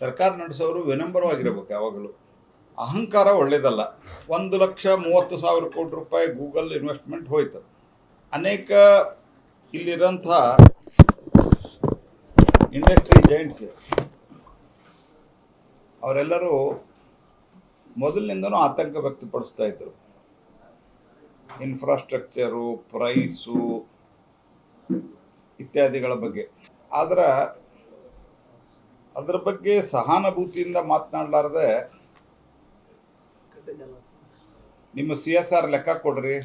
ಸರ್ಕಾರ ನಡೆಸೋರು ವಿನಂಬರವಾಗಿರ್ಬೇಕು ಯಾವಾಗಲೂ. ಅಹಂಕಾರ ಒಳ್ಳೇದಲ್ಲ. ಒಂದು ಲಕ್ಷ ಮೂವತ್ತು ಸಾವಿರ ಕೋಟಿ ರೂಪಾಯಿ ಗೂಗಲ್ ಇನ್ವೆಸ್ಟ್ಮೆಂಟ್ ಹೋಯ್ತು. ಅನೇಕ ಇಲ್ಲಿರೋಂಥ ಇಂಡಸ್ಟ್ರಿ ಜೈಂಟ್ಸ್ ಅವರೆಲ್ಲರೂ ಮೊದಲಿನಿಂದನೂ ಆತಂಕ ವ್ಯಕ್ತಪಡಿಸ್ತಾ ಇದ್ರು. ಇನ್ಫ್ರಾಸ್ಟ್ರಕ್ಚರು ಪ್ರೈಸು ಇತ್ಯಾದಿಗಳ ಬಗ್ಗೆ. ಆದ್ರೆ ಅದರ ಬಗ್ಗೆ ಸಹಾನುಭೂತಿಯಿಂದ ಮಾತನಾಡಲಾರದೆ ನಿಮ್ಮ ಸಿ ಎಸ್ ಆರ್ ಲೆಕ್ಕ ಕೊಡ್ರಿ.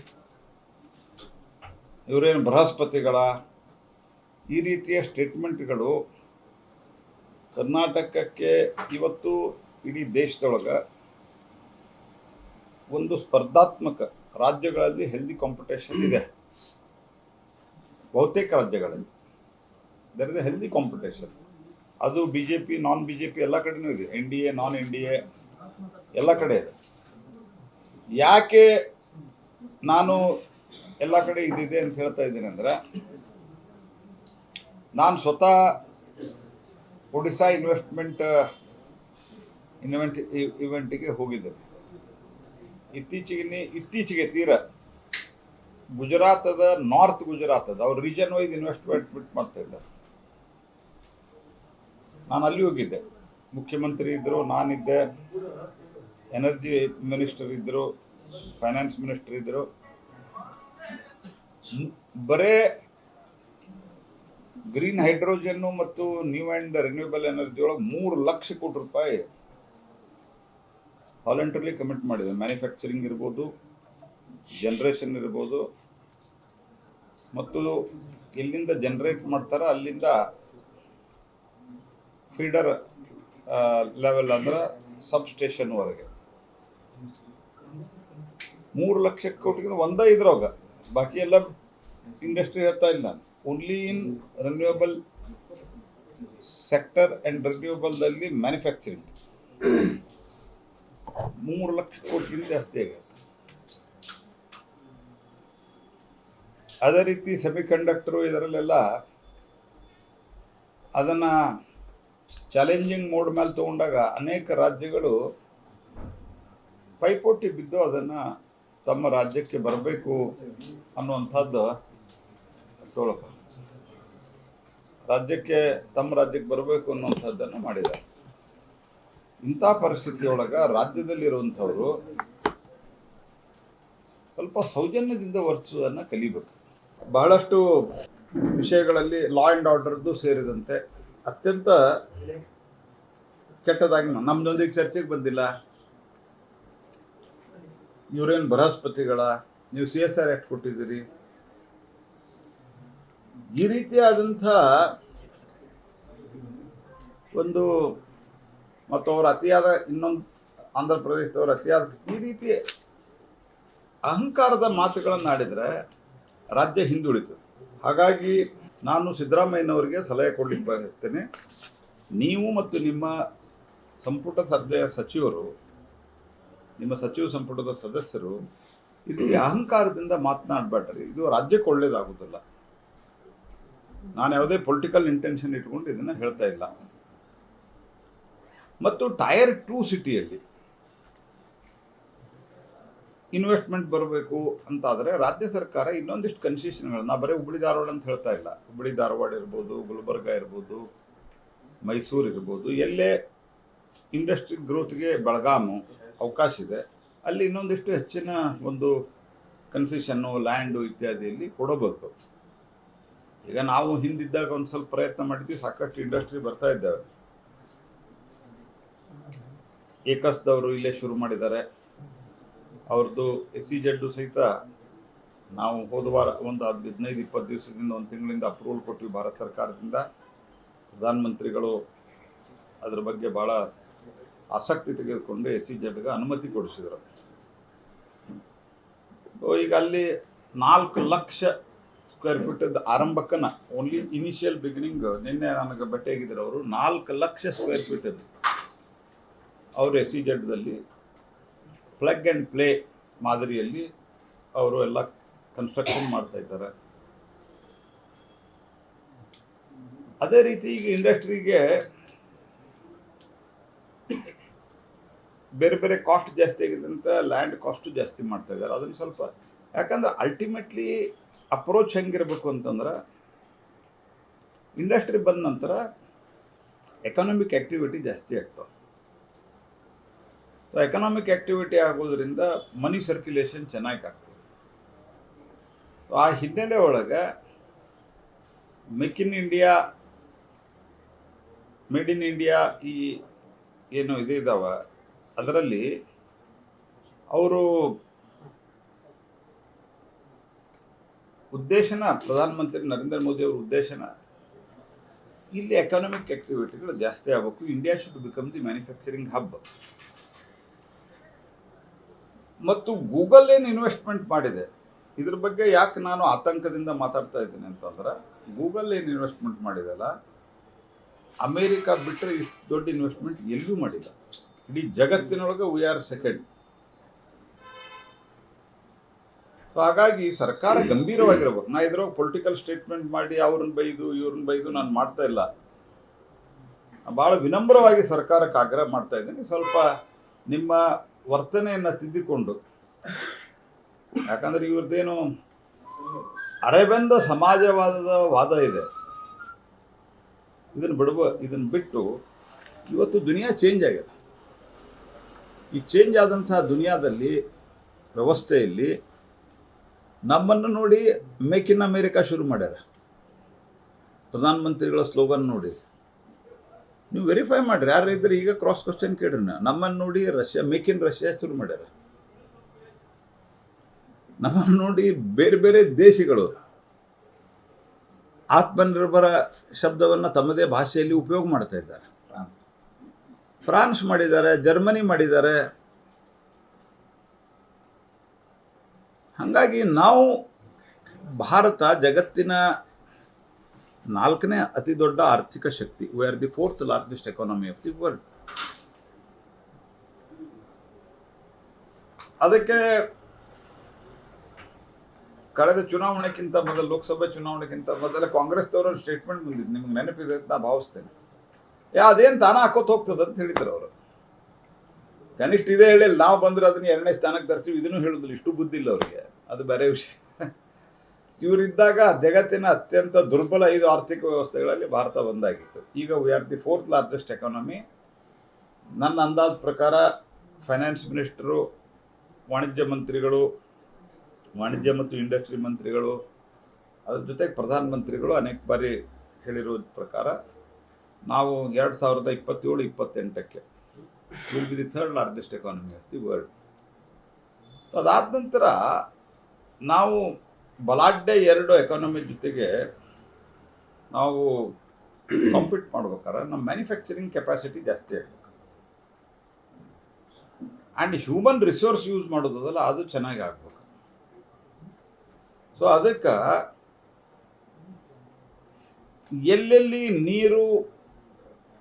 ಇವರೇನು ಬೃಹಸ್ಪತಿಗಳ? ಈ ರೀತಿಯ ಸ್ಟೇಟ್ಮೆಂಟ್ಗಳು ಕರ್ನಾಟಕಕ್ಕೆ ಇವತ್ತು ಇಡೀ ದೇಶದೊಳಗೆ ಒಂದು ಸ್ಪರ್ಧಾತ್ಮಕ ರಾಜ್ಯಗಳಲ್ಲಿ ಹೆಲ್ದಿ ಕಾಂಪಿಟೇಷನ್ ಇದೆ. ಬಹುತೇಕ ರಾಜ್ಯಗಳಲ್ಲಿ. There is a healthy competition ಅದು B J P non B J P ಎಲ್ಲ ಕಡೆನೂ ಇದೆ. N D A non N D A ಎಲ್ಲ ಕಡೆ ಇದೆ. ಯಾಕೆ ನಾನು ಎಲ್ಲ ಕಡೆ ಇದಿದೆ ಅಂತ ಹೇಳ್ತಾ ಇದ್ದೀನಿ ಅಂದರೆ, ನಾನು ಸ್ವತಃ ಒಡಿಶಾ ಇನ್ವೆಸ್ಟ್ಮೆಂಟ್ ಇನ್ವೆಂಟ್ ಇವೆಂಟಿಗೆ ಹೋಗಿದ್ದೇನೆ. ಇತ್ತೀಚೆಗೆ ಇತ್ತೀಚೆಗೆ ತೀರ ಗುಜರಾತದ ನಾರ್ತ್ ಗುಜರಾತದ, ಅವ್ರು ರೀಜನ್ ವೈಸ್ ಇನ್ವೆಸ್ಟ್ಮೆಂಟ್ ಮಾಡ್ತಾ ಇದ್ದಾರೆ. ನಾನು ಅಲ್ಲಿ ಹೋಗಿದ್ದೆ. ಮುಖ್ಯಮಂತ್ರಿ ಇದ್ದರು ನಾನಿದ್ದೆ. ಎನರ್ಜಿ ಮಿನಿಸ್ಟರ್ ಇದ್ದರು ಫೈನಾನ್ಸ್ ಮಿನಿಸ್ಟರ್ ಇದ್ದರು ಬರೇ ಗ್ರೀನ್ ಹೈಡ್ರೋಜನ್ನು ಮತ್ತು ನ್ಯೂ ಆ್ಯಂಡ್ ರಿನ್ಯೂಬಲ್ ಎನರ್ಜಿ ಒಳಗೆ ಮೂರು ಲಕ್ಷ ಕೋಟಿ ರೂಪಾಯಿ ವಾಲಂಟರ್ಲಿ ಕಮಿಟ್ ಮಾಡಿದೆ. ಮ್ಯಾನುಫ್ಯಾಕ್ಚರಿಂಗ್ ಇರ್ಬೋದು ಜನ್ರೇಷನ್ ಇರ್ಬೋದು. ಮತ್ತು ಎಲ್ಲಿಂದ ಜನ್ರೇಟ್ ಮಾಡ್ತಾರೋ, ಅಲ್ಲಿಂದ ಫೀಡರ್ ಲೆವೆಲ್ ಅಂದ್ರೆ ಸಬ್ ಸ್ಟೇಷನ್ವರೆಗೆ ಮೂರು ಲಕ್ಷ ಕೋಟಿಗಿಂತ ಒಂದೇ ಇದ್ರಾಗ ಬಾಕಿ ಎಲ್ಲ ಇಂಡಸ್ಟ್ರಿ ಹೇಳ್ತಾ ಇಲ್ಲ ನಾನು. Only in renewable sector and ರಿನ್ಯೂಯಬಲ್ದಲ್ಲಿ manufacturing ಮೂರು ಲಕ್ಷ ಕೋಟಿಗಿಂತ ಜಾಸ್ತಿ ಆಗಿದೆ. ಅದೇ ರೀತಿ ಸೆಮಿ ಕಂಡಕ್ಟರು ಇದರಲ್ಲೆಲ್ಲ ಅದನ್ನ ಚಾಲೆಂಜಿಂಗ್ ಮೋಡ್ ಮೇಲೆ ತಗೊಂಡಾಗ ಅನೇಕ ರಾಜ್ಯಗಳು ಪೈಪೋಟಿ ಬಿದ್ದು ಅದನ್ನ ತಮ್ಮ ರಾಜ್ಯಕ್ಕೆ ಬರಬೇಕು ಅನ್ನುವಂಥದ್ದು ತೋಳಪ್ಪ. ರಾಜ್ಯಕ್ಕೆ ತಮ್ಮ ರಾಜ್ಯಕ್ಕೆ ಬರಬೇಕು ಅನ್ನುವಂಥದ್ದನ್ನು ಮಾಡಿದ್ದಾರೆ. ಇಂಥ ಪರಿಸ್ಥಿತಿಯೊಳಗ ರಾಜ್ಯದಲ್ಲಿರುವಂಥವರು ಸ್ವಲ್ಪ ಸೌಜನ್ಯದಿಂದ ವರ್ತಿಸುವುದನ್ನು ಕಲಿಬೇಕು. ಬಹಳಷ್ಟು ವಿಷಯಗಳಲ್ಲಿ ಲಾ ಆ್ಯಂಡ್ ಆರ್ಡರ್ದು ಸೇರಿದಂತೆ ಅತ್ಯಂತ ಕೆಟ್ಟದಾಗಿ ನಮ್ಮದೊಂದಿಗೆ ಚರ್ಚೆಗೆ ಬಂದಿಲ್ಲ. ಇವರೇನು ಬೃಹಸ್ಪತಿಗಳ, ನೀವು ಸಿ ಎಸ್ ಆರ್ ಆ್ಯಕ್ಟ್ ಕೊಟ್ಟಿದ್ದೀರಿ. ಈ ರೀತಿಯಾದಂಥ ಒಂದು ಮತ್ತು ಅವ್ರ ಅತಿಯಾದ ಇನ್ನೊಂದು ಆಂಧ್ರ ಪ್ರದೇಶದವ್ರ ಅತಿಯಾದ ಈ ರೀತಿ ಅಹಂಕಾರದ ಮಾತುಗಳನ್ನು ಆಡಿದರೆ ರಾಜ್ಯ ಹಿಂದುಳಿತು. ಹಾಗಾಗಿ ನಾನು ಸಿದ್ದರಾಮಯ್ಯನವರಿಗೆ ಸಲಹೆ ಕೊಡಲಿಕ್ಕೆ ಬಯಸ್ತೇನೆ. ನೀವು ಮತ್ತು ನಿಮ್ಮ ಸಂಪುಟ ಸಭೆಯ ಸಚಿವರು, ನಿಮ್ಮ ಸಚಿವ ಸಂಪುಟದ ಸದಸ್ಯರು ಇಲ್ಲಿ ಅಹಂಕಾರದಿಂದ ಮಾತನಾಡಬೇಡ್ರಿ. ಇದು ರಾಜ್ಯಕ್ಕೆ ಒಳ್ಳೇದಾಗೋದಿಲ್ಲ. ನಾನು ಯಾವುದೇ ಪೊಲಿಟಿಕಲ್ ಇಂಟೆನ್ಷನ್ ಇಟ್ಕೊಂಡು ಇದನ್ನು ಹೇಳ್ತಾ ಇಲ್ಲ. ಮತ್ತು ಟೈರ್ ಟೂ ಸಿಟಿಯಲ್ಲಿ ಇನ್ವೆಸ್ಟ್ಮೆಂಟ್ ಬರಬೇಕು ಅಂತಾದರೆ ರಾಜ್ಯ ಸರ್ಕಾರ ಇನ್ನೊಂದಿಷ್ಟು ಕನ್ಸೆಷನ್ಗಳನ್ನು, ಬರೀ ಹುಬ್ಬಳ್ಳಿ ಧಾರವಾಡ ಅಂತ ಹೇಳ್ತಾ ಇಲ್ಲ. ಹುಬ್ಬಳ್ಳಿ ಧಾರವಾಡ ಇರ್ಬೋದು, ಗುಲ್ಬರ್ಗ ಇರ್ಬೋದು, ಮೈಸೂರು ಇರ್ಬೋದು, ಎಲ್ಲೇ ಇಂಡಸ್ಟ್ರಿ ಗ್ರೋತ್ಗೆ ಬೆಳಗಾಮು ಅವಕಾಶ ಇದೆ. ಅಲ್ಲಿ ಇನ್ನೊಂದಿಷ್ಟು ಹೆಚ್ಚಿನ ಒಂದು ಕನ್ಸೆಷನ್ನು, ಲ್ಯಾಂಡು ಇತ್ಯಾದಿಯಲ್ಲಿ ಕೊಡಬೇಕು. ಈಗ ನಾವು ಹಿಂದಿದ್ದಾಗ ಒಂದು ಸ್ವಲ್ಪ ಪ್ರಯತ್ನ ಮಾಡಿದ್ವಿ, ಸಾಕಷ್ಟು ಇಂಡಸ್ಟ್ರಿ ಬರ್ತಾ ಇದ್ದಾವೆ. ಏಕಸ್ದವರು ಇಲ್ಲೇ ಶುರು ಮಾಡಿದ್ದಾರೆ. ಅವ್ರದ್ದು ಎಸ್ ಸಿ ಜಡ್ಡು ಸಹಿತ ನಾವು ಹೋದ ವಾರ ಒಂದು ಹದ್- ಹದಿನೈದು, ಇಪ್ಪತ್ತು ದಿವಸದಿಂದ ಒಂದು ತಿಂಗಳಿಂದ ಅಪ್ರೂವಲ್ ಕೊಟ್ಟಿವಿ ಭಾರತ ಸರ್ಕಾರದಿಂದ. ಪ್ರಧಾನಮಂತ್ರಿಗಳು ಅದ್ರ ಬಗ್ಗೆ ಭಾಳ ಆಸಕ್ತಿ ತೆಗೆದುಕೊಂಡು ಎಸ್ ಸಿ ಜಡ್ಗೆ ಅನುಮತಿ ಕೊಡಿಸಿದರು. ಈಗ ಅಲ್ಲಿ ನಾಲ್ಕು ಲಕ್ಷ ಸ್ಕ್ವೇರ್ ಫೀಟ್ ಆರಂಭಕ್ಕನ ಓನ್ಲಿ ಇನಿಷಿಯಲ್ ಬಿಗಿನಿಂಗ್ ನಿನ್ನೆ ನನಗೆ ಭೇಟಿಯಾಗಿದ್ದರು ಅವರು ನಾಲ್ಕು ಲಕ್ಷ ಸ್ಕ್ವೇರ್ ಫೀಟ್ ಅವರು ಎಸ್ ಸಿ ಜಡ್ದಲ್ಲಿ ಪ್ಲಗ್ ಆ್ಯಂಡ್ ಪ್ಲೇ ಮಾದರಿಯಲ್ಲಿ ಅವರು ಎಲ್ಲ ಕನ್ಸ್ಟ್ರಕ್ಷನ್ ಮಾಡ್ತಾ ಇದ್ದಾರೆ. ಅದೇ ರೀತಿ ಈಗ ಇಂಡಸ್ಟ್ರಿಗೆ ಬೇರೆ ಬೇರೆ ಕಾಸ್ಟ್ ಜಾಸ್ತಿ ಆಗಿದ್ದಂಥ ಲ್ಯಾಂಡ್ ಕಾಸ್ಟು ಜಾಸ್ತಿ ಮಾಡ್ತಾ ಇದ್ದಾರೆ. ಅದನ್ನು ಸ್ವಲ್ಪ ಯಾಕಂದ್ರೆ ಅಲ್ಟಿಮೇಟ್ಲಿ ಅಪ್ರೋಚ್ ಹೆಂಗಿರಬೇಕು ಅಂತಂದ್ರೆ ಇಂಡಸ್ಟ್ರಿ ಬಂದ ನಂತರ ಎಕನಾಮಿಕ್ ಆ್ಯಕ್ಟಿವಿಟಿ ಜಾಸ್ತಿ ಆಗ್ತಾವೆ. ಸೊ ಎಕನಾಮಿಕ್ ಆಕ್ಟಿವಿಟಿ ಆಗೋದ್ರಿಂದ ಮನಿ ಸರ್ಕ್ಯುಲೇಷನ್ ಚೆನ್ನಾಗಿ ಆಗ್ತದೆ ಆ ಹಿನ್ನೆಲೆ ಒಳಗೆ make in India made in India ಈ ಏನು ಇದು ಇದಾವ, ಅದರಲ್ಲಿ ಅವರು ಉದ್ದೇಶನ ಪ್ರಧಾನಮಂತ್ರಿ ನರೇಂದ್ರ ಮೋದಿ ಅವರ ಉದ್ದೇಶನ ಇಲ್ಲಿ ಎಕನಾಮಿಕ್ ಆಕ್ಟಿವಿಟಿಗಳು ಜಾಸ್ತಿ ಆಗಬೇಕು. India should become the manufacturing hub ಮತ್ತು ಗೂಗಲ್ ಏನು ಇನ್ವೆಸ್ಟ್ಮೆಂಟ್ ಮಾಡಿದೆ? ಇದ್ರ ಬಗ್ಗೆ ಯಾಕೆ ನಾನು ಆತಂಕದಿಂದ ಮಾತಾಡ್ತಾ ಇದ್ದೀನಿ ಅಂತಂದ್ರೆ ಗೂಗಲ್ ಏನು ಇನ್ವೆಸ್ಟ್ಮೆಂಟ್ ಮಾಡಿದಲ್ಲ, ಅಮೇರಿಕ ಬಿಟ್ಟರೆ ಇಷ್ಟು ದೊಡ್ಡ ಇನ್ವೆಸ್ಟ್ಮೆಂಟ್ ಎಲ್ಲೂ ಮಾಡಿಲ್ಲ. ಇಡೀ ಜಗತ್ತಿನೊಳಗೆ ವಿ ಆರ್ ಸೆಕೆಂಡ್ ಸೊ ಹಾಗಾಗಿ ಸರ್ಕಾರ ಗಂಭೀರವಾಗಿರ್ಬೇಕು. ನಾ ಇದ್ರೊಳಗೆ ಪೊಲಿಟಿಕಲ್ ಸ್ಟೇಟ್ಮೆಂಟ್ ಮಾಡಿ, ಅವ್ರನ್ನ ಬೈದು, ಇವ್ರನ್ನ ಬೈದು ನಾನು ಮಾಡ್ತಾ ಇಲ್ಲ. ಭಾಳ ವಿನಮ್ರವಾಗಿ ಸರ್ಕಾರಕ್ಕೆ ಆಗ್ರಹ ಮಾಡ್ತಾ ಇದ್ದೀನಿ. ಸ್ವಲ್ಪ ನಿಮ್ಮ ವರ್ತನೆಯನ್ನು ತಿದ್ದಿಕೊಂಡು. ಯಾಕಂದ್ರೆ ಇವ್ರದ್ದೇನು ಅರೆಬೆಂದ ಸಮಾಜವಾದದ ವಾದ ಇದೆ. ಇದನ್ನು ಬಿಡುವ ಇದನ್ನು ಬಿಟ್ಟು ಇವತ್ತು ದುನಿಯಾ ಚೇಂಜ್ ಆಗಿದೆ. ಈ ಚೇಂಜ್ ಆದಂತಹ ದುನಿಯಾದಲ್ಲಿ, ವ್ಯವಸ್ಥೆಯಲ್ಲಿ ನಮ್ಮನ್ನು ನೋಡಿ ಮೇಕ್ ಇನ್ ಅಮೇರಿಕಾ ಶುರು ಮಾಡ್ಯಾರ. ಪ್ರಧಾನಮಂತ್ರಿಗಳ ಸ್ಲೋಗನ್ ನೋಡಿ. ನೀವು ವೆರಿಫೈ ಮಾಡಿರಿ. ಯಾರು ಇದ್ರೆ ಈಗ ಕ್ರಾಸ್ ಕ್ವಶನ್ ಕೇಳ್ರಿ ನಮ್ಮನ್ನು ನೋಡಿ ರಷ್ಯಾ ಮೇಕ್ ಇನ್ ರಷ್ಯಾ ಶುರು ಮಾಡ್ಯಾರ. ನಮ್ಮನ್ನು ನೋಡಿ ಬೇರೆ ಬೇರೆ ದೇಶಗಳು ಆತ್ಮನಿರ್ಭರ ಶಬ್ದವನ್ನು ತಮ್ಮದೇ ಭಾಷೆಯಲ್ಲಿ ಉಪಯೋಗ ಮಾಡ್ತಾ ಇದ್ದಾರೆ. ಫ್ರಾನ್ಸ್ ಮಾಡಿದ್ದಾರೆ, ಜರ್ಮನಿ ಮಾಡಿದ್ದಾರೆ. ಹಾಗಾಗಿ ನಾವು ಭಾರತ ಜಗತ್ತಿನ ನಾಲ್ಕನೇ ಅತಿ ದೊಡ್ಡ ಆರ್ಥಿಕ ಶಕ್ತಿ. We are the fourth largest economy of the world ಅದಕ್ಕೆ ಕಳೆದ ಚುನಾವಣೆಗಿಂತ ಮೊದಲು, ಲೋಕಸಭೆ ಚುನಾವಣೆಗಿಂತ ಮೊದಲ ಕಾಂಗ್ರೆಸ್ದವರು ಸ್ಟೇಟ್ಮೆಂಟ್ ಬಂದಿದ್ದು ನಿಮ್ಗೆ ನೆನಪಿದೆ ಅಂತ ನಾನು ಭಾವಿಸ್ತೇನೆ. ಯಾ, ಅದೇನು ತಾನ ಹಾಕೋತ ಹೋಗ್ತದೆ ಅಂತ ಹೇಳಿದ್ರು ಅವರು. ಕನಿಷ್ಠ ಇದೇ ಹೇಳಿ ನಾವು ಬಂದ್ರೆ ಅದನ್ನ ಎರಡನೇ ಸ್ಥಾನಕ್ಕೆ ತರ್ತೀವಿ ಇದನ್ನು ಹೇಳುದಿಲ್ಲ. ಇಷ್ಟು ಬುದ್ಧಿ ಇಲ್ಲ ಅವರಿಗೆ. ಅದು ಬೇರೆ ವಿಷಯ. ಇವರಿದ್ದಾಗ ಜಗತ್ತಿನ ಅತ್ಯಂತ ದುರ್ಬಲ ಐದು ಆರ್ಥಿಕ ವ್ಯವಸ್ಥೆಗಳಲ್ಲಿ ಭಾರತ ಒಂದಾಗಿತ್ತು. ಈಗ we are the fourth largest economy ನನ್ನ ಅಂದಾಜು ಪ್ರಕಾರ ಫೈನಾನ್ಸ್ ಮಿನಿಸ್ಟರು ವಾಣಿಜ್ಯ ಮಂತ್ರಿಗಳು, ವಾಣಿಜ್ಯ ಮತ್ತು ಇಂಡಸ್ಟ್ರಿ ಮಂತ್ರಿಗಳು, ಅದ್ರ ಜೊತೆಗೆ ಪ್ರಧಾನಮಂತ್ರಿಗಳು ಅನೇಕ ಬಾರಿ ಹೇಳಿರೋ ಪ್ರಕಾರ ನಾವು ಎರಡು ಸಾವಿರದ ಇಪ್ಪತ್ತೇಳು, ಇಪ್ಪತ್ತೆಂಟಕ್ಕೆ will be the third largest economy of the world ಅದಾದ ನಂತರ ನಾವು ಬಲಾಢ್ಯ ಎರಡು ಎಕಾನಮಿ ಜೊತೆಗೆ ನಾವು ಕಾಂಪೀಟ್ ಮಾಡ್ಬೇಕಾದ್ರೆ ನಮ್ಮ ಮ್ಯಾನುಫ್ಯಾಕ್ಚರಿಂಗ್ ಕೆಪಾಸಿಟಿ ಜಾಸ್ತಿ ಆಗಬೇಕು. ಆ್ಯಂಡ್ ಹ್ಯೂಮನ್ ರಿಸೋರ್ಸ್ ಯೂಸ್ ಮಾಡೋದಲ್ಲ ಅದು ಚೆನ್ನಾಗಿ ಆಗ್ಬೇಕು. ಸೊ ಅದಕ್ಕೆ ಎಲ್ಲೆಲ್ಲಿ ನೀರು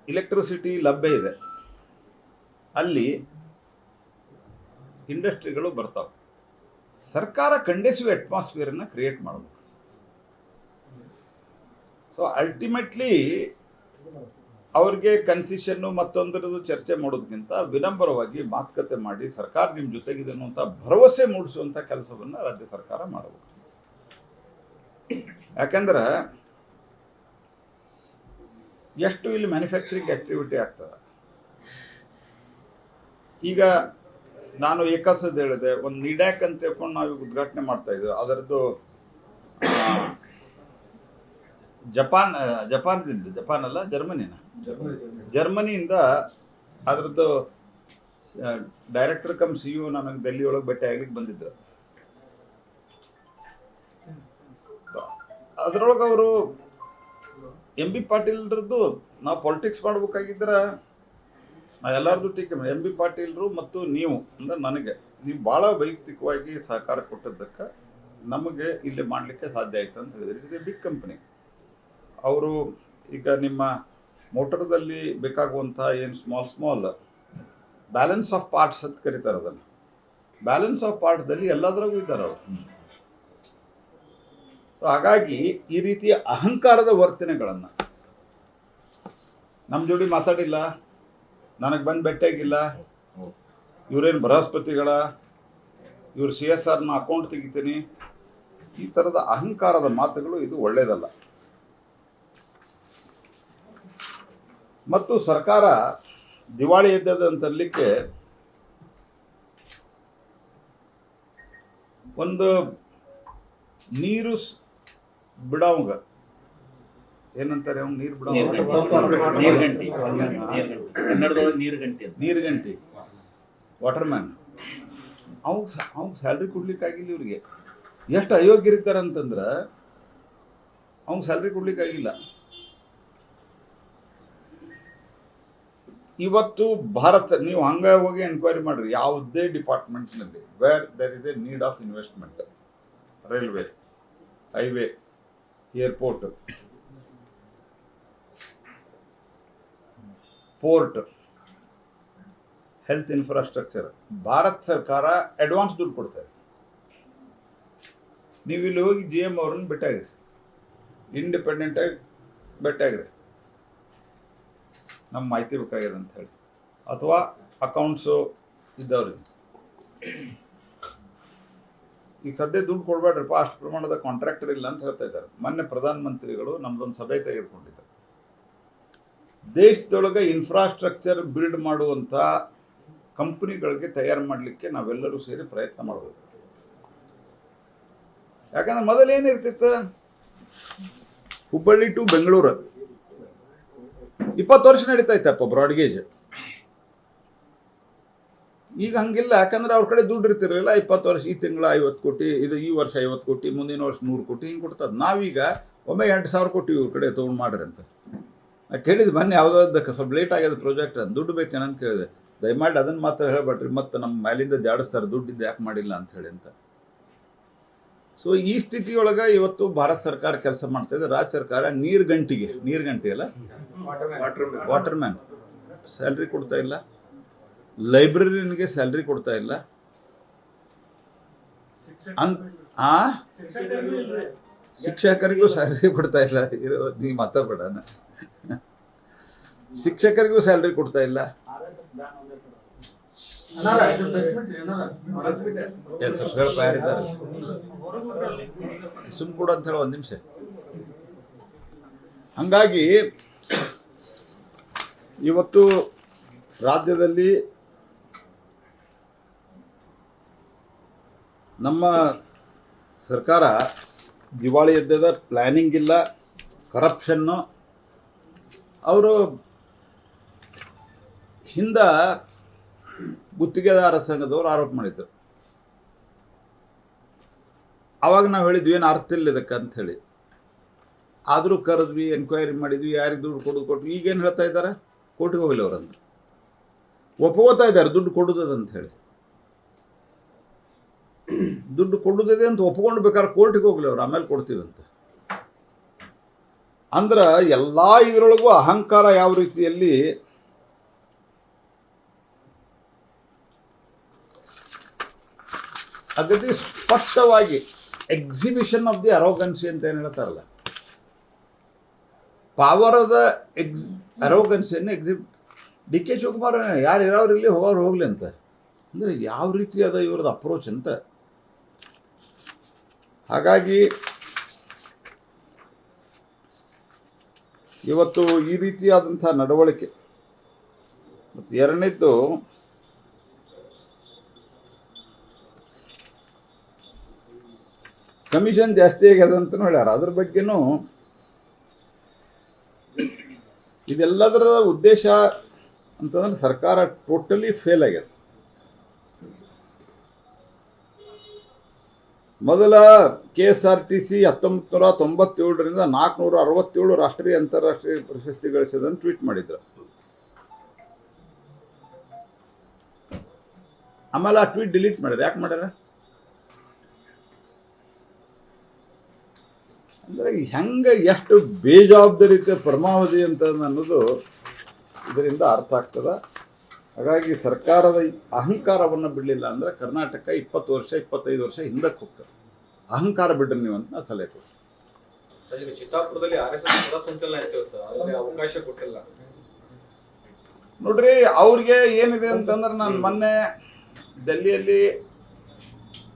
ಎಲೆಕ್ಟ್ರಿಸಿಟಿ ಲಭ್ಯ ಇದೆ, ಅಲ್ಲಿ ಇಂಡಸ್ಟ್ರಿಗಳು ಬರ್ತಾವೆ. ಸರ್ಕಾರ ಕಂಡೇಸಿವ್ ಅಟ್ಮಾಸ್ಫಿಯರನ್ನು ಕ್ರಿಯೇಟ್ ಮಾಡಬೇಕು. ಸೊ ಅಲ್ಟಿಮೇಟ್ಲಿ ಅವ್ರಿಗೆ ಕನ್ಸಿಷನ್ನು ಮತ್ತೊಂದರದು ಚರ್ಚೆ ಮಾಡೋದಕ್ಕಿಂತ ವಿನಂಬರವಾಗಿ ಮಾತುಕತೆ ಮಾಡಿ ಸರ್ಕಾರ ನಿಮ್ಮ ಜೊತೆಗಿದೆ ಅನ್ನುವಂಥ ಭರವಸೆ ಮೂಡಿಸುವಂಥ ಕೆಲಸವನ್ನು ರಾಜ್ಯ ಸರ್ಕಾರ ಮಾಡಬೇಕು. ಯಾಕಂದ್ರೆ ಎಷ್ಟು ಇಲ್ಲಿ ಮ್ಯಾನುಫ್ಯಾಕ್ಚರಿಂಗ್ ಆಕ್ಟಿವಿಟಿ ಆಗ್ತದೆ? ಈಗ ನಾನು ಏಕಾಸದ ಹೇಳಿದೆ, ಒಂದು ನಿಡ್ಯಾಕ್ ಅಂತ ಹೇಳ್ಕೊಂಡು ನಾವು ಉದ್ಘಾಟನೆ ಮಾಡ್ತಾ ಇದ್ದೀವಿ ಅದರದ್ದು ಜಪಾನ್ ಜಪಾನ್ದಿಂದ, ಜಪಾನ್ ಅಲ್ಲ, ಜರ್ಮನಿನ? ಜರ್ಮನಿಯಿಂದ ಅದರದ್ದು ಡೈರೆಕ್ಟರ್ ಕಮ್ ಸಿ ಯು ನನಗೆ ಡೆಲ್ಲಿ ಒಳಗೆ ಭೇಟಿ ಆಗ್ಲಿಕ್ಕೆ ಬಂದಿದ್ರು. ಅದರೊಳಗೆ ಅವರು ಎಂ ಬಿ ಪಾಟೀಲ್ರದ್ದು ನಾವು ಪಾಲಿಟಿಕ್ಸ್ ಮಾಡ್ಬೇಕಾಗಿದ್ರೆ ಎಲ್ಲರದು ಟೀಕೆ ಎಂ ಬಿ ಪಾಟೀಲ್ರು ಮತ್ತು ನೀವು, ಅಂದ್ರೆ ನನಗೆ, ನೀವು ಭಾಳ ವೈಯಕ್ತಿಕವಾಗಿ ಸಹಕಾರ ಕೊಟ್ಟಿದ್ದಕ್ಕೆ ನಮಗೆ ಇಲ್ಲಿ ಮಾಡಲಿಕ್ಕೆ ಸಾಧ್ಯ ಆಯ್ತು ಅಂತ ಹೇಳಿದ್ರೆ. ಇದು ಬಿಗ್ ಕಂಪ್ನಿ ಅವರು ಈಗ ನಿಮ್ಮ ಮೋಟರ್ದಲ್ಲಿ ಬೇಕಾಗುವಂಥ ಏನು small small balance of parts ಅಂತ ಕರೀತಾರೆ ಅದನ್ನು. ಬ್ಯಾಲೆನ್ಸ್ ಆಫ್ ಪಾರ್ಟ್ದಲ್ಲಿ ಎಲ್ಲದರಾಗೂ ಇದ್ದಾರೆ ಅವರು. ಸೊ ಹಾಗಾಗಿ ಈ ರೀತಿಯ ಅಹಂಕಾರದ ವರ್ತನೆಗಳನ್ನು ನಮ್ಮ ಜೋಡಿ ಮಾತಾಡಿಲ್ಲ. ನನಗೆ ಬಂದು ಭೇಟಿಯಾಗಿಲ್ಲ ಇವರೇನು ಬೃಹಸ್ಪತಿಗಳ, ಇವರು ಸಿ ಎಸ್ ಆರ್ನ ಅಕೌಂಟ್ ತೆಗಿತೀನಿ. ಈ ಥರದ ಅಹಂಕಾರದ ಮಾತುಗಳು ಇದು ಒಳ್ಳೆಯದಲ್ಲ ಮತ್ತು ಸರ್ಕಾರ ದಿವಾಳಿ ಎದ್ದದ ಅಂತರ್ಲಿಕ್ಕೆ ಒಂದು ನೀರು ಬಿಡವಂಗ ಏನಂತಾರೆ ಅವ್ನು? ನೀರು ಗಂಟಿ ನೀರ್ಗಂಟಿ. ಕನ್ನಡದೊಳಗೆ ನೀರ್ಗಂಟಿ ಅಂತ. ನೀರುಗಂಟಿ. ವಾಟರ್ಮ್ಯಾನ್ ಅವಾಗ ಅವ್ಗೆ ಸ್ಯಾಲ್ರಿ ಕೊಡ್ಲಿಕ್ಕಾಗಿಲ್ಲ ಇವ್ರಿಗೆ. ಎಷ್ಟು ಇರ್ತಾರ ಅಂತಂದ್ರೆ ಅವ್ಗೆ ಸ್ಯಾಲ್ರಿ ಕೊಡ್ಲಿಕ್ಕಾಗಿಲ್ಲ ಇವತ್ತು ಭಾರತ ನೀವು ಹಂಗ ಹೋಗಿ ಎನ್ಕ್ವೈರಿ ಮಾಡ್ರಿ. ಯಾವುದೇ ಡಿಪಾರ್ಟ್ಮೆಂಟ್ನಲ್ಲಿ where there is a need of investment railway highway airport port health infrastructure Bharat ಸರ್ಕಾರ ಅಡ್ವಾನ್ಸ್ ದುಡ್ಡು ಕೊಡ್ತಾ ಇದೆ. ನೀವು ಇಲ್ಲಿ ಹೋಗಿ ಜಿ ಎಂ ಅವ್ರನ್ನ ಇಂಡಿಪೆಂಡೆಂಟ್ ಇಂಡಿಪೆಂಡೆಂಟಾಗಿ ಭೇಟಿಯಾಗ್ರಿ ನಮ್ಮ ಮಾಹಿತಿ ಬೇಕಾಗಿದೆ ಅಂತ ಹೇಳಿ. ಅಥವಾ ಅಕೌಂಟ್ಸು ಇದ್ದವ್ರಿಗೆ. ಈಗ ಸದ್ಯ ದುಡ್ಡು ಕೊಡಬೇಡ್ರಿಪ್ಪ, ಅಷ್ಟು ಪ್ರಮಾಣದ ಕಾಂಟ್ರಾಕ್ಟರ್ ಇಲ್ಲ ಅಂತ ಹೇಳ್ತಾ ಇದ್ದಾರೆ. ಮೊನ್ನೆ ಪ್ರಧಾನಮಂತ್ರಿಗಳು ನಮ್ದೊಂದು ಸಭೆ ತೆಗೆದುಕೊಂಡಿದ್ದಾರೆ. ದೇಶದೊಳಗೆ ಇನ್ಫ್ರಾಸ್ಟ್ರಕ್ಚರ್ ಬಿಲ್ಡ್ ಮಾಡುವಂಥ ಕಂಪ್ನಿಗಳಿಗೆ ತಯಾರು ಮಾಡಲಿಕ್ಕೆ ನಾವೆಲ್ಲರೂ ಸೇರಿ ಪ್ರಯತ್ನ ಮಾಡಬೇಕು. ಯಾಕಂದ್ರೆ ಮೊದಲೇನಿರ್ತಿತ್ತು? ಹುಬ್ಬಳ್ಳಿ ಟು ಬೆಂಗಳೂರು. ಇಪ್ಪತ್ತು ವರ್ಷ ನಡೀತಾ ಇತ್ತಪ್ಪ ಬ್ರಾಡ್ಗೇಜ್ ಈಗ ಹಂಗಿಲ್ಲ, ಯಾಕಂದ್ರೆ ಅವ್ರ ಕಡೆ ದುಡ್ಡು ಇರ್ತಿರಲಿಲ್ಲ. ಇಪ್ಪತ್ತು ವರ್ಷ, ಈ ತಿಂಗಳ ಐವತ್ತು ಕೋಟಿ, ಇದು ಈ ವರ್ಷ ಐವತ್ತು ಕೋಟಿ, ಮುಂದಿನ ವರ್ಷ ನೂರು ಕೋಟಿ ಹಿಂಗೆ ಕೊಡ್ತದೆ. ನಾವೀಗ ಒಮ್ಮೆ ಎಂಟು ಸಾವಿರ ಕೋಟಿ ಇವ್ರ ಕಡೆ ತೊಗೊಂಡು ಮಾಡ್ರಿ ಅಂತ ಕೇಳಿದ್ದು ಮೊನ್ನೆ ಯಾವುದೋ ಸ್ವಲ್ಪ ಲೇಟ್ ಆಗ್ಯದ ಪ್ರಾಜೆಕ್ಟ್ ಅಂತ ದುಡ್ಡು ಬೇಕು ಅಂತ ಕೇಳಿದೆ. ದಯಮಾಡಿ ಅದನ್ನು ಮಾತ್ರ ಹೇಳ್ಬೇಡ್ರಿ. ಮತ್ತೆ ನಮ್ಮ ಮೇಲಿಂದ ಜಾಡಿಸ್ತಾರೆ. ದುಡ್ಡಿದ್ದು ಯಾಕೆ ಮಾಡಿಲ್ಲ ಅಂತ ಹೇಳಿ ಅಂತ. ಸೊ ಈ ಸ್ಥಿತಿಯೊಳಗೆ ಇವತ್ತು ಭಾರತ ಸರ್ಕಾರ ಕೆಲಸ ಮಾಡ್ತಾ ಇದೆ. ರಾಜ್ಯ ಸರ್ಕಾರ ನೀರ್ ಗಂಟಿಗೆ ನೀರ್ ಗಂಟೆ ಅಲ್ಲ? ವಾಟರ್ ಮ್ಯಾನ್ ಸ್ಯಾಲ್ರಿ ಕೊಡ್ತಾ ಇಲ್ಲ. ಲೈಬ್ರರಿನಿಗೆ ಸ್ಯಾಲ್ರಿ ಕೊಡ್ತಾ ಇಲ್ಲ. ಅಂತ ಆ? ಶಿಕ್ಷಕರಿಗೂ ಸ್ಯಾಲ್ರಿ ಕೊಡ್ತಾ ಇಲ್ಲ. ಇರೋ ನೀ ಮಾತಾಡಬೇಡ ಶಿಕ್ಷಕರಿಗೂ ಸ್ಯಾಲ್ರಿ ಕೊಡ್ತಾ ಇಲ್ಲ. ಯಾರಿದ್ದಾರೆ? ಸುಮ್ ಕೊಡು ಅಂತ ಹೇಳಿ ಒಂದು ನಿಮಿಷ. ಹಂಗಾಗಿ ಇವತ್ತು ರಾಜ್ಯದಲ್ಲಿ ನಮ್ಮ ಸರ್ಕಾರ ದಿವಾಳಿ ಎದ್ದದ ಪ್ಲಾನಿಂಗ್ ಇಲ್ಲ ಕರಪ್ಷನ್ನು ಅವರು ಹಿಂದ ಗುತ್ತಿಗೆದಾರ ಸಂಘದವರು ಆರೋಪ ಮಾಡಿದ್ರು. ಅವಾಗ ನಾವು ಹೇಳಿದ್ವಿ, ಏನು ಅರ್ಥ ಇಲ್ಲ ಇದಕ್ಕೆ ಅಂತ ಹೇಳಿ. ಆದರೂ ಕರೆದ್ವಿ ಎನ್ಕ್ವೈರಿ ಮಾಡಿದ್ವಿ, ಯಾರಿಗೆ ದುಡ್ಡು ಕೊಡೋದು ಕೊಟ್ವಿ. ಈಗೇನು ಹೇಳ್ತಾ ಇದ್ದಾರೆ? ಕೋರ್ಟಿಗೆ ಹೋಗಲಿ ಅವರಂತ ಒಪ್ಕೋತಾ ಇದ್ದಾರೆ, ದುಡ್ಡು ಕೊಡುತ್ತದೆ ಅಂತ ಹೇಳಿ. ದುಡ್ಡು ಕೊಡೋದಿದೆ ಅಂತ ಒಪ್ಕೊಂಡು ಬೇಕಾದ್ರೆ ಕೋರ್ಟಿಗೆ ಹೋಗ್ಲಿ ಅವ್ರು ಆಮೇಲೆ ಅಂತ ಅಂದ್ರೆ ಎಲ್ಲ ಇದರೊಳಗೂ ಅಹಂಕಾರ ಯಾವ ರೀತಿಯಲ್ಲಿ? ಅಗದಿ ಸ್ಪಷ್ಟವಾಗಿ ಎಕ್ಸಿಬಿಷನ್ ಆಫ್ ದಿ ಅರೋಗನ್ಸಿ ಅಂತ ಏನು ಹೇಳ್ತಾರಲ್ಲ? ಪವರ್ ಆಫ್ ದ ಎಕ್ಸ್ ಅರೋಗನ್ಸಿಯನ್ನು ಎಕ್ಸಿಬ್ ಡಿ ಕೆ ಶಿವಕುಮಾರ್ ಯಾರು ಇರೋರು ಇಲ್ಲಿ ಹೋಗೋರು ಹೋಗ್ಲಿ ಅಂತ. ಅಂದರೆ ಯಾವ ರೀತಿ ಅದ ಇವ್ರದ್ದು ಅಪ್ರೋಚ್ ಅಂತ. ಹಾಗಾಗಿ ಇವತ್ತು ಈ ರೀತಿಯಾದಂಥ ನಡವಳಿಕೆ. ಮತ್ತು ಎರಡನೇದ್ದು, ಕಮಿಷನ್ ಜಾಸ್ತಿ ಆಗ್ಯದ ಅಂತ ಹೇಳ್ಯಾರ. ಅದ್ರ ಬಗ್ಗೆನೂ ಇದೆಲ್ಲದರ ಉದ್ದೇಶ ಅಂತಂದ್ರೆ ಸರ್ಕಾರ ಟೋಟಲಿ ಫೇಲ್ ಆಗ್ಯದ. ಮೊದಲ K S R T C ಹತ್ತೊಂಬತ್ತು ನೂರ ತೊಂಬತ್ತೇಳರಿಂದ ನಾಲ್ಕುನೂರ ಅರವತ್ತೇಳು ರಾಷ್ಟ್ರೀಯ ಅಂತಾರಾಷ್ಟ್ರೀಯ ಪ್ರಶಸ್ತಿ ಗಳಿಸಿದಂತ ಟ್ವೀಟ್ ಮಾಡಿದ್ರು. ಆಮೇಲೆ ಆ ಟ್ವೀಟ್ ಡಿಲೀಟ್ ಮಾಡಿದ್ರು. ಯಾಕೆ ಮಾಡ್ಯಾರ ಅಂದ್ರೆ ಹೆಂಗೆ ಎಷ್ಟು ಬೇಜವಾಬ್ದಾರಿತ ಪರಮಾವಧಿ ಅಂತ ಅನ್ನೋದು ಇದರಿಂದ ಅರ್ಥ ಆಗ್ತದ. ಹಾಗಾಗಿ ಸರ್ಕಾರದ ಅಹಂಕಾರವನ್ನು ಬಿಡಲಿಲ್ಲ ಅಂದ್ರೆ ಕರ್ನಾಟಕ ಇಪ್ಪತ್ತು ವರ್ಷ ಇಪ್ಪತ್ತೈದು ವರ್ಷ ಹಿಂದಕ್ಕೆ ಹೋಗ್ತದೆ. ಅಹಂಕಾರ ಬಿಡ್ರಿ ನೀವು ಅಂತ ಸಲಹೆ ಕೊಡ್ತೀನಿ. ಚಿತ್ತಾಪುರದಲ್ಲಿ ಆರ್ ಎಸ್ ಅವಕಾಶ ಕೊಟ್ಟಿಲ್ಲ. ನೋಡ್ರಿ ಅವ್ರಿಗೆ ಏನಿದೆ ಅಂತಂದ್ರೆ ನಾನು ಮೊನ್ನೆ ದೆಹಲಿಯಲ್ಲಿ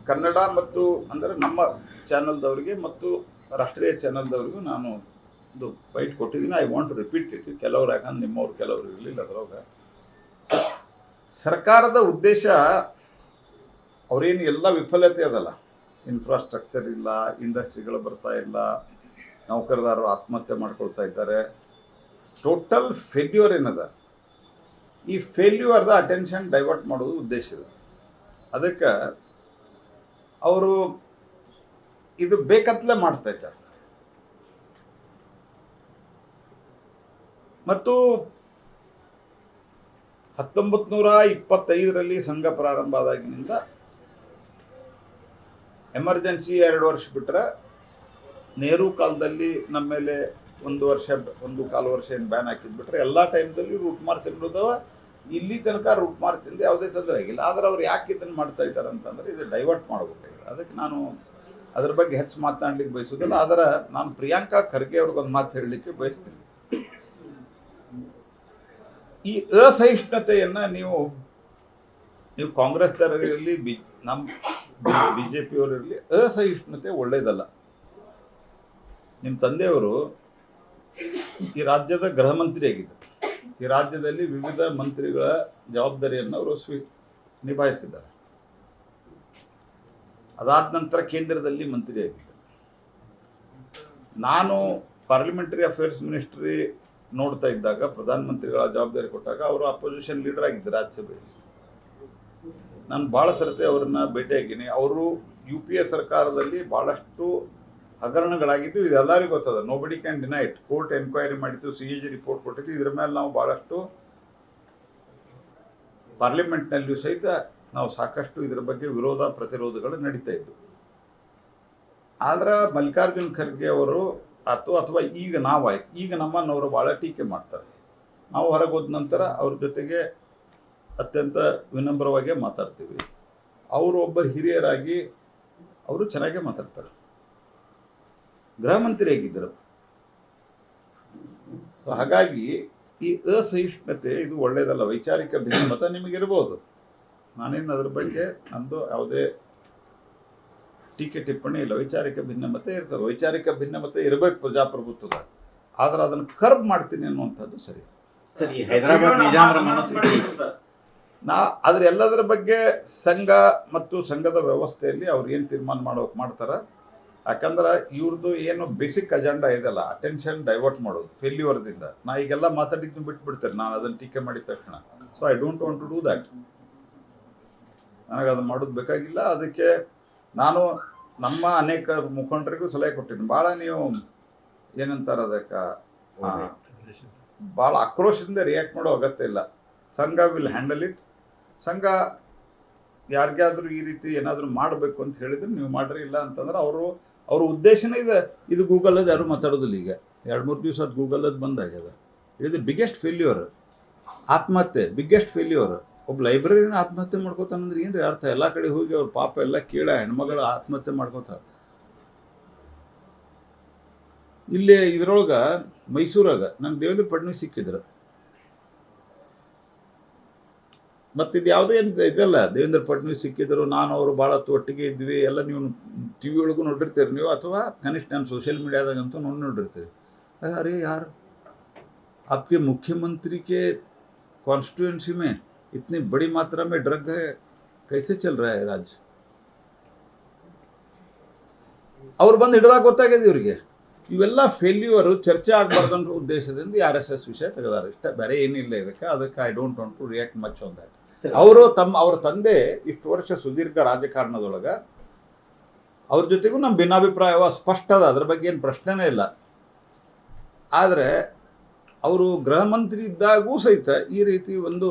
ಕನ್ನಡ ಮತ್ತು ಅಂದರೆ ನಮ್ಮ ಚಾನಲ್ದವ್ರಿಗೆ ಮತ್ತು ರಾಷ್ಟ್ರೀಯ ಚಾನಲ್ದವ್ರಿಗೂ ನಾನು ಇದು ಬೈಟ್ ಕೊಟ್ಟಿದ್ದೀನಿ. ಐ ವಾಂಟ್ ರಿಪೀಟ್ ಇಟ್ ಕೆಲವ್ರು ಯಾಕಂದ್ರೆ ನಿಮ್ಮವ್ರು ಕೆಲವ್ರು ಇರಲಿಲ್ಲ ಅದ್ರೊಳಗೆ. ಸರ್ಕಾರದ ಉದ್ದೇಶ ಅವರೇನು ಎಲ್ಲ ವಿಫಲತೆ ಅದಲ್ಲ. ಇನ್ಫ್ರಾಸ್ಟ್ರಕ್ಚರ್ ಇಲ್ಲ ಇಂಡಸ್ಟ್ರಿಗಳು ಬರ್ತಾ ಇಲ್ಲ, ನೌಕರದಾರರು ಆತ್ಮಹತ್ಯೆ ಮಾಡ್ಕೊಳ್ತಾ ಇದ್ದಾರೆ. ಟೋಟಲ್ ಫೇಲ್ಯೂರ್ ಏನದ? ಈ ಫೇಲ್ಯೂರ್ದ ಅಟೆನ್ಷನ್ ಡೈವರ್ಟ್ ಮಾಡೋದು ಉದ್ದೇಶ ಇದೆ. ಅದಕ್ಕೆ ಅವರು ಇದು ಬೇಕತ್ತಲೇ ಮಾಡ್ತಾ ಇದ್ದಾರೆ. ಮತ್ತು ಹತ್ತೊಂಬತ್ತು ನೂರ ಇಪ್ಪತ್ತೈದರಲ್ಲಿ ಸಂಘ ಪ್ರಾರಂಭ ಆದಾಗಿನಿಂದ ಎಮರ್ಜೆನ್ಸಿ ಎರಡು ವರ್ಷ ಬಿಟ್ಟರೆ ನೆಹರು ಕಾಲದಲ್ಲಿ ನಮ್ಮ ಮೇಲೆ ಒಂದು ವರ್ಷ, ಒಂದು ಕಾಲು ವರ್ಷ ಏನು ಬ್ಯಾನ್ ಹಾಕಿದ್ಬಿಟ್ರೆ ಎಲ್ಲ ಟೈಮ್ದಲ್ಲಿ ರೂಟ್ ಮಾರ್ಚ್ ಅನ್ನೋದವ ಇಲ್ಲಿ ತನಕ ರೂಟ್ ಮಾರ್ಚಿಂದ ಯಾವುದೇ ತೊಂದರೆ ಆಗಿಲ್ಲ. ಆದರೆ ಅವ್ರು ಯಾಕೆ ಇದನ್ನು ಮಾಡ್ತಾ ಇದ್ದಾರೆ ಅಂತಂದ್ರೆ ಇದು ಡೈವರ್ಟ್ ಮಾಡಬೇಕಾಗಿದೆ. ಅದಕ್ಕೆ ನಾನು ಅದ್ರ ಬಗ್ಗೆ ಹೆಚ್ಚು ಮಾತನಾಡಲಿಕ್ಕೆ ಬಯಸೋದಿಲ್ಲ ಆದರೆ ನಾನು ಪ್ರಿಯಾಂಕಾ ಖರ್ಗೆ ಅವ್ರಿಗೊಂದು ಮಾತು ಹೇಳಲಿಕ್ಕೆ ಬಯಸ್ತೀನಿ. ಈ ಅಸಹಿಷ್ಣುತೆಯನ್ನು ನೀವು ನೀವು ಕಾಂಗ್ರೆಸ್ದವರಿರಲಿ, ಬಿ ನಮ್ಮ ಬಿ ಜೆ ಪಿಯವರಿರಲಿ ಅಸಹಿಷ್ಣುತೆ ಒಳ್ಳೇದಲ್ಲ. ನಿಮ್ಮ ತಂದೆಯವರು ಈ ರಾಜ್ಯದ ಗೃಹ ಮಂತ್ರಿ ಆಗಿದ್ದರು. ಈ ರಾಜ್ಯದಲ್ಲಿ ವಿವಿಧ ಮಂತ್ರಿಗಳ ಜವಾಬ್ದಾರಿಯನ್ನು ಅವರು ಸ್ವೀ, ನಿಭಾಯಿಸಿದ್ದಾರೆ. ಅದಾದ ನಂತರ ಕೇಂದ್ರದಲ್ಲಿ ಮಂತ್ರಿ ಆಗಿದ್ದರು ನಾನು ಪಾರ್ಲಿಮೆಂಟರಿ ಅಫೇರ್ಸ್ ಮಿನಿಸ್ಟ್ರಿ ನೋಡ್ತಾ ಇದ್ದಾಗ ಪ್ರಧಾನಮಂತ್ರಿಗಳ ಜವಾಬ್ದಾರಿ ಕೊಟ್ಟಾಗ ಅವರು ಅಪೋಸಿಷನ್ ಲೀಡರ್ ಆಗಿದ್ದರು ರಾಜ್ಯಸಭೆಯಲ್ಲಿ. ನಾನು ಭಾಳ ಸರತೆ ಅವರನ್ನ ಭೇಟಿಯಾಗಿನಿ. ಅವರು ಯು ಪಿ ಎ ಸರ್ಕಾರದಲ್ಲಿ ಭಾಳಷ್ಟು ಹಗರಣಗಳಾಗಿದ್ದು ಇದೆಲ್ಲರಿಗೂ ಗೊತ್ತದ. Nobody can deny it court enquiry ಮಾಡಿದ್ದು ಸಿ ಎ ಜಿ ರಿಪೋರ್ಟ್ ಕೊಟ್ಟಿದ್ದು, ಇದ್ರ ಮೇಲೆ ನಾವು ಭಾಳಷ್ಟು ಪಾರ್ಲಿಮೆಂಟ್ನಲ್ಲಿಯೂ ಸಹಿತ ನಾವು ಸಾಕಷ್ಟು ಇದರ ಬಗ್ಗೆ ವಿರೋಧ, ಪ್ರತಿರೋಧಗಳು ನಡೀತಾ ಇದ್ವು. ಆದ್ರೆ ಮಲ್ಲಿಕಾರ್ಜುನ್ ಖರ್ಗೆ ಅವರು ಆತು, ಅಥವಾ ಈಗ ನಾವಾಯ್ತು. ಈಗ ನಮ್ಮನ್ನವರು ಭಾಳ ಟೀಕೆ ಮಾಡ್ತಾರೆ. ನಾವು ಹೊರಗೆ ಹೋದ ನಂತರ ಅವ್ರ ಜೊತೆಗೆ ಅತ್ಯಂತ ವಿನಮ್ರವಾಗಿ ಮಾತಾಡ್ತೀವಿ. ಅವರು ಒಬ್ಬ ಹಿರಿಯರಾಗಿ ಅವರು ಚೆನ್ನಾಗೇ ಮಾತಾಡ್ತಾರೆ. ಗೃಹ ಮಂತ್ರಿ ಆಗಿದ್ದರು ಸೊ, ಹಾಗಾಗಿ ಈ ಅಸಹಿಷ್ಣುತೆ ಇದು ಒಳ್ಳೆಯದಲ್ಲ ವೈಚಾರಿಕ ಭಿನ್ನಮತ ನಿಮಗಿರ್ಬೋದು. ನಾನೇನು ಅದ್ರ ಬಗ್ಗೆ ನಂದು ಯಾವುದೇ ಟೀಕೆ ಟಿಪ್ಪಣಿ ಇಲ್ಲ ವೈಚಾರಿಕ ಭಿನ್ನಮತ ಇರ್ತದೆ. ವೈಚಾರಿಕ ಭಿನ್ನಮತ ಇರಬೇಕು ಪ್ರಜಾಪ್ರಭುತ್ವದ. ಆದ್ರೆ ಅದನ್ನು ಕರ್ಬ್ ಮಾಡ್ತೀನಿ ಅನ್ನುವಂಥದ್ದು ಸರಿ. ಸರ್ ಈ ಹೈದರಾಬಾದ್ ನಿಜಾಮರ ಮನಸ್ಥಿತಿ ನಾ ಅದ್ರ ಎಲ್ಲದರ ಬಗ್ಗೆ ಸಂಘ ಮತ್ತು ಸಂಘದ ವ್ಯವಸ್ಥೆಯಲ್ಲಿ ಅವ್ರು ಏನು ತೀರ್ಮಾನ ಮಾಡೋಕೆ ಮಾಡ್ತಾರೆ? ಯಾಕಂದ್ರೆ ಇವ್ರದ್ದು ಏನು ಬೇಸಿಕ್ ಅಜೆಂಡಾ ಇದೆಲ್ಲ ಅಟೆನ್ಷನ್ ಡೈವರ್ಟ್ ಮಾಡೋದು ಫೇಲ್ಯೂರ್ದಿಂದ ನಾ ಈಗೆಲ್ಲ ಮಾತಾಡಿದ್ದು ಬಿಟ್ಬಿಡ್ತೇನೆ ನಾನು ಅದನ್ನು ಟೀಕೆ ಮಾಡಿದ ತಕ್ಷಣ. So I don't want to do that ನನಗೆ ಅದನ್ನು ಮಾಡೋದು ಬೇಕಾಗಿಲ್ಲ ಅದಕ್ಕೆ ನಾನು ನಮ್ಮ ಅನೇಕ ಮುಖಂಡರಿಗೂ ಸಲಹೆ ಕೊಟ್ಟಿದ್ದೀನಿ. ಭಾಳ ನೀವು ಏನಂತಾರೆ ಅದಕ್ಕೆ? ಭಾಳ ಆಕ್ರೋಶದಿಂದ ರಿಯಾಕ್ಟ್ ಮಾಡೋ ಅಗತ್ಯ ಇಲ್ಲ. ಸಂಘ ವಿಲ್ ಹ್ಯಾಂಡಲ್ ಇಟ್ ಸಂಘ ಯಾರಿಗಾದ್ರೂ ಈ ರೀತಿ ಏನಾದರೂ ಮಾಡಬೇಕು ಅಂತ ಹೇಳಿದ್ರೆ ನೀವು ಮಾಡ್ರಿ, ಇಲ್ಲ ಅಂತಂದ್ರೆ ಅವರು, ಅವ್ರ ಉದ್ದೇಶನೇ ಇದೆ. ಇದು ಗೂಗಲದ್ದು ಯಾರು ಮಾತಾಡೋದಿಲ್ಲ ಈಗ. ಎರಡು, ಮೂರು ದಿವಸ ಅದು ಗೂಗಲದ್ದು ಬಂದಾಗ್ಯದ ಇದು ಬಿಗ್ಗೆಸ್ಟ್ ಫೇಲ್ಯೂರ್ ಆತ್ಮಹತ್ಯೆ ಬಿಗ್ಗೆಸ್ಟ್ ಫೇಲ್ಯೂರ್ ಒಬ್ಬ ಲೈಬ್ರರಿನ ಆತ್ಮಹತ್ಯೆ ಮಾಡ್ಕೋತಾನಂದ್ರೆ ಏನ್ರಿ ಅರ್ಥ ಎಲ್ಲ ಕಡೆ ಹೋಗಿ ಅವ್ರ ಪಾಪ ಎಲ್ಲ ಕೇಳ ಹೆಣ್ಮಗಳು ಆತ್ಮಹತ್ಯೆ ಮಾಡ್ಕೋತಾರ ಇಲ್ಲಿ ಇದ್ರೊಳಗೆ ಮೈಸೂರಾಗ ನಂಗೆ ದೇವೇಂದ್ರ ಫಡ್ನವೀಸ್ ಸಿಕ್ಕಿದ್ರು ಮತ್ತಿದು ಯಾವುದೇ ಇದಲ್ಲ ದೇವೇಂದ್ರ ಫಡ್ನವೀಸ್ ಸಿಕ್ಕಿದ್ರು ನಾನು ಅವರು ಭಾಳ ಹೊತ್ತು ಒಟ್ಟಿಗೆ ಇದ್ವಿ ಎಲ್ಲ ನೀವು ಟಿ ವಿ ಒಳಗೂ ನೋಡಿರ್ತೀರಿ ನೀವು ಅಥವಾ ಕನಿಷ್ಠ ನಾನು ಸೋಷಿಯಲ್ ಮೀಡಿಯಾದಾಗಂತೂ ನೋಡಿ ನೋಡಿರ್ತೀರಿ अरे यार आपके मुख्यमंत्री के कॉन्स्टिट्यूंसी में इतनी बड़ी मात्रा में ड्रग है कैसे चल रहा है राज्य ಅವ್ರು ಬಂದು ಹಿಡಿದಾಗ ಗೊತ್ತಾಗಿದೆ ಇವರಿಗೆ ಇವೆಲ್ಲ ಫೇಲ್ಯೂರು ಚರ್ಚೆ ಆಗಬಾರ್ದು ಅನ್ನೋ ಉದ್ದೇಶದಿಂದ ಆರ್ ಎಸ್ ಎಸ್ ವಿಷಯ ತೆಗೆದಾರೆ ಇಷ್ಟ ಬೇರೆ ಏನಿಲ್ಲ ಇದಕ್ಕೆ ಅದಕ್ಕೆ I don't want to react much on that ಅವರು ತಮ್ಮ ಅವ್ರ ತಂದೆ ಇಷ್ಟು ವರ್ಷ ಸುದೀರ್ಘ ರಾಜಕಾರಣದೊಳಗೆ ಅವ್ರ ಜೊತೆಗೂ ನಮ್ಮ ಭಿನ್ನಾಭಿಪ್ರಾಯವ ಸ್ಪಷ್ಟ ಅದ ಅದ್ರ ಬಗ್ಗೆ ಏನು ಪ್ರಶ್ನೆನೇ ಇಲ್ಲ ಆದರೆ ಅವರು ಗೃಹ ಮಂತ್ರಿ ಇದ್ದಾಗೂ ಸಹಿತ ಈ ರೀತಿ ಒಂದು